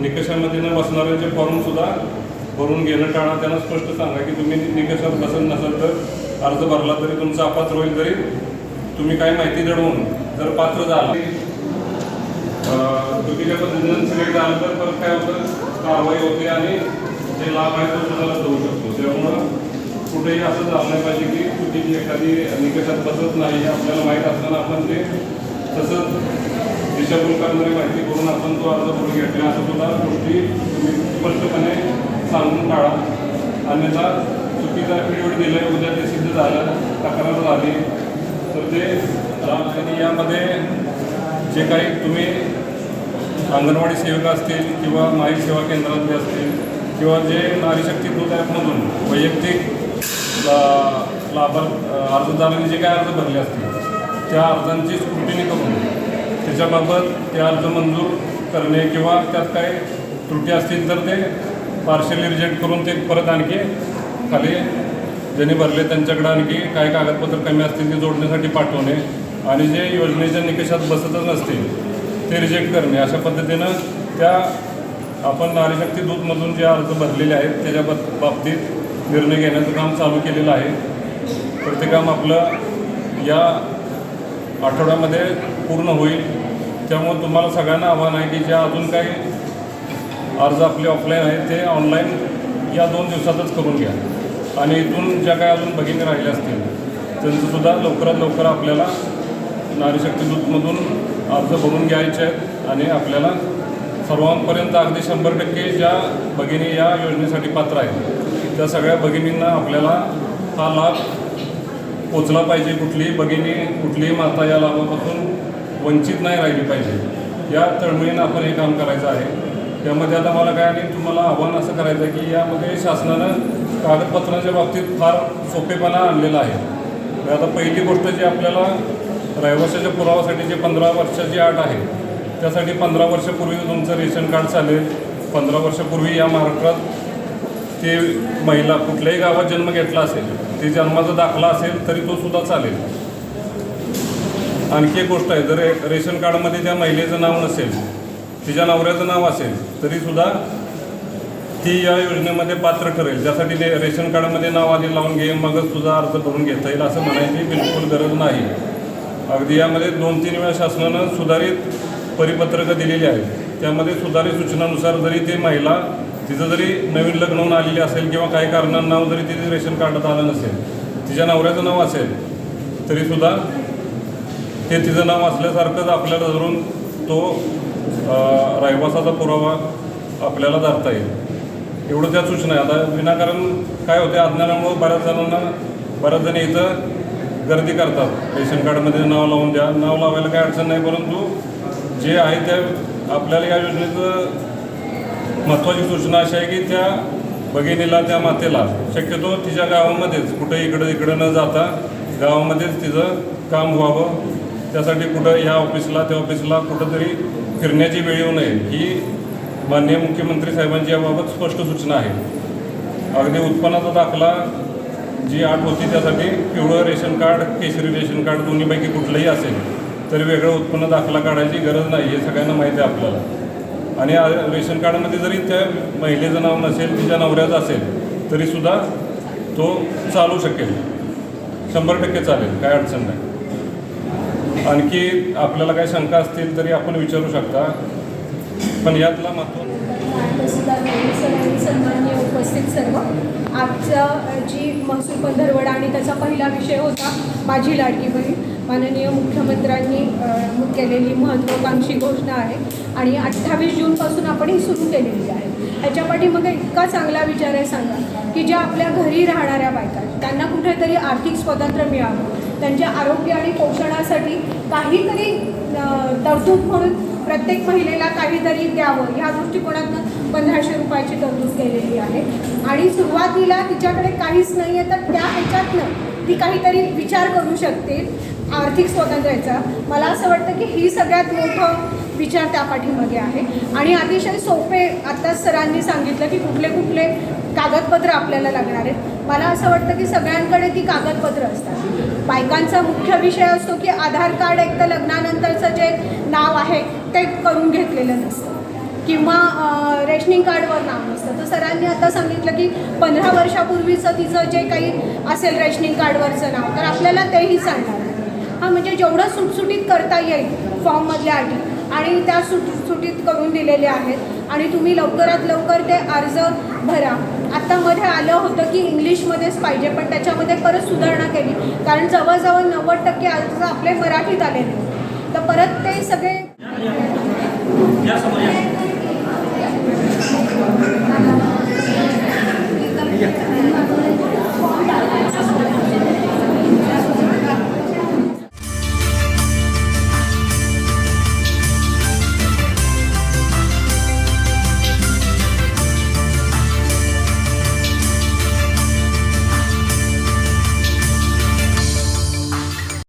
निकषामध्ये न बसणाऱ्यांचे फॉर्म सुद्धा भरून घेणं टाळा त्यांना स्पष्ट सांगा की तुम्ही निकषात बसत नसाल तर अर्ज भरला तरी तुमचा अपात्र होईल तरी तुम्ही काय माहिती दडवून जर पात्र झाला. चुकीच्या पद्धतीनं सिलेक्ट झालं तर परत काय होतं? कारवाई होते आणि जे लाभ आहे तो तुम्हाला देऊ शकतो. त्यामुळं कुठेही असं झालं नाही पाहिजे की चुकीची एखादी निकषात बसत नाही हे आपल्याला माहीत असताना आपण ते तसंच दिशाभूल करणारी माहिती करून आपण तो अर्ज करून घेतला. असं सुद्धा गोष्टी तुम्ही स्पष्टपणे सांगून टाळा. अन्यथा चुकीचा पिरियड दिलं उद्या ते सिद्ध झालं तक्रार झाली. तर ते आणि यामध्ये जे काही तुम्ही अंगणवाडी सेविका असतील किंवा माई सेवा केंद्रातले असतील किंवा जे नारी शक्ती दूत ॲपमधून वैयक्तिक ला- लाभार्थ अर्जदारांनी जे काही अर्ज भरले असतील त्या अर्जांची स्क्रुटिनी करून त्याच्याबाबत ते अर्ज मंजूर करणे किंवा त्यात काही त्रुटी असतील तर ते पार्शली रिजेक्ट करून ते परत आणखी खाली ज्यांनी भरले त्यांच्याकडे आणखी काय कागदपत्र कमी असतील ते जोडण्यासाठी पाठवणे आणि जे योजनेच्या निकषात बसतच नसतील ते रिजेक्ट करणे. अशा पद्धतीनं त्या आपण नारीशक्ती दूतमधून जे अर्ज भरलेले आहेत त्याच्या बाबतीत निर्णय घेण्याचं काम चालू केलेलं आहे. तर ते काम आपलं या आठवड्यामध्ये पूर्ण होईल. त्यामुळे तुम्हाला सगळ्यांना आव्हान आहे की ज्या अजून काही अर्ज आपले ऑफलाईन आहेत ते ऑनलाईन या दोन दिवसातच करून घ्या. आणि इथून ज्या काय अजून भगिनी राहिल्या असतील त्यांचंसुद्धा लवकरात लवकर आपल्याला नारीशक्ती दूतमधून अर्ज भरून घ्यायचे आहेत आणि आपल्याला सर्वांपर्यंत अगदी शंभर टक्के ज्या भगिनी या योजनेसाठी पात्र आहेत त्या सगळ्या भगिनींना आपल्याला हा लाभ पोचला पाहिजे कुठलीही भगिनी कुठलीही माता या लाभापासून वंचित नाही राहिली पाहिजे. या तळमळीनं आपण हे काम करायचं आहे. त्यामध्ये आता मला काय आणि तुम्हाला आव्हान असं करायचं आहे की यामध्ये शासनानं कागदपत्रांच्या बाबतीत फार सोपेपणा आणलेला आहे. आता पहिली गोष्ट जी आपल्याला रहिवाशाच्या पुरावासाठी जे पंधरा वर्षाची अट आहे त्यासाठी पंधरा वर्षापूर्वी तुमचं रेशन कार्ड चालेल. पंधरा वर्षापूर्वी या महाराष्ट्रात ते महिला कुठल्याही गावात जन्म घेतला असेल ते जन्माचा दाखला असेल तरी तो सुद्धा चालेल. आणखी एक गोष्ट आहे जर रेशन कार्डमध्ये त्या महिलेचं नाव नसेल तिच्या नवऱ्याचं नाव असेल तरीसुद्धा ती या योजनेमध्ये पात्र ठरेल. ज्यासाठी ते रेशन कार्डमध्ये नाव आधी लावून घे मगच तुझा अर्ज भरून घेता येईल असं म्हणायची बिलकुल गरज नाही. अगदी यामध्ये दोन तीन वेळा शासनानं सुधारित परिपत्रकं दिलेली आहेत. त्यामध्ये सुधारित सूचनानुसार जरी ते महिला तिचं जरी नवीन लग्न होऊन आलेली असेल किंवा काही कारणांना जरी तिथे रेशन कार्डात आलं नसेल तिच्या नवऱ्याचं नाव असेल तरीसुद्धा ते तिचं नाव असल्यासारखंच आपल्याला धरून तो रहिवासाचा पुरावा आपल्याला धरता येईल. एवढं त्या सूचना आहे. आता विनाकारण काय होते अज्ञानामुळं बऱ्याच जणांना बऱ्याच जण इथं गर्दी करतात. रेशन कार्डमध्ये नाव लावून द्या. नाव लावायला काही अडचण नाही परंतु जे आहे त्या आपल्याला या योजनेचं महत्त्वाची सूचना अशी आहे की त्या भगिनीला त्या मातेला शक्यतो तिच्या गावामध्येच कुठं इकडं इकडं न जाता गावामध्येच तिचं काम व्हावं. त्यासाठी कुठं ह्या ऑफिसला त्या ऑफिसला कुठंतरी फिरण्याची वेळ येऊ नये. ही माननीय मुख्यमंत्री साहेबांची याबाबत स्पष्ट सूचना आहे. अगदी उत्पन्नाचा दाखला जी आठ होती त्यासाठी पिवळं रेशन कार्ड केशरी रेशन कार्ड दोन्हीपैकी कुठलंही असेल तरी वेगळं उत्पन्न दाखला काढायची गरज नाही हे सगळ्यांना माहिती आहे आपल्याला. आणि रेशन कार्डमध्ये जरी त्या महिलेचं नाव नसेल तिच्या नवऱ्याचं असेल तरीसुद्धा तो चालू शकेल. शंभर टक्के चालेल काय अडचण नाही. आणखी आपल्याला काही शंका असतील तरी आपण विचारू शकता. पण यातला महत्त्व सर आणि उपस्थित सर्व. आजचा जी महसूल पंधरवडा आणि त्याचा पहिला विषय होता माझी लाडकी बहीण. माननीय मुख्यमंत्र्यांनी केलेली महत्त्वाकांक्षी घोषणा आहे. आणि अठ्ठावीस जूनपासून आपण ही सुरू केलेली आहे. ह्याच्यापाठी मग इतका चांगला विचार आहे सांगा की ज्या आपल्या घरी राहणाऱ्या बायका आहेत, त्यांना कुठेतरी आर्थिक स्वातंत्र्य मिळावं. त्यांच्या आरोग्य आणि पोषणासाठी काहीतरी तरतूद म्हणून प्रत्येक महिलेला काहीतरी द्यावं. ह्या दृष्टिकोनातून पंधराशे रुपयाची तरतूद केलेली आहे. आणि सुरुवातीला तिच्याकडे काहीच नाही आहे तर त्या ह्याच्यातनं ती काहीतरी विचार करू शकते आर्थिक स्वातंत्र्याचा. मला असं वाटतं की ही सगळ्यात मोठं विचार त्या पाठीमागे आहे. आणि अतिशय सोपे आत्ताच सरांनी सांगितलं की कुठले कुठले कागदपत्र आपल्याला लागणार आहेत. मला असं वाटतं की सगळ्यांकडे ती कागदपत्र असतात. बायकांचा मुख्य विषय असतो की आधार कार्ड एक तर लग्नानंतरचं जे नाव आहे ते करून घेतलेलं नसतं. किंवा रेशनिंग कार्डवर नाव नसतं. तर सरांनी आता सांगितलं की पंधरा वर्षापूर्वीचं तिचं जे काही असेल रेशनिंग कार्डवरचं नाव तर आपल्याला तेही सांगणार हां म्हणजे जेवढं सुटसुटीत करता येईल फॉर्ममधल्या अटी आणि त्या सुटसुटीत करून दिलेल्या आहेत आणि तुम्ही लवकरात लवकर ते अर्ज भरा. आत्ता मध्ये आलं होतं की इंग्लिशमध्येच पाहिजे पण त्याच्यामध्ये परत सुधारणा केली. कारण जवळजवळ नव्वद टक्के आज आपले मराठीत आलेले. तर परत ते सगळे या समोर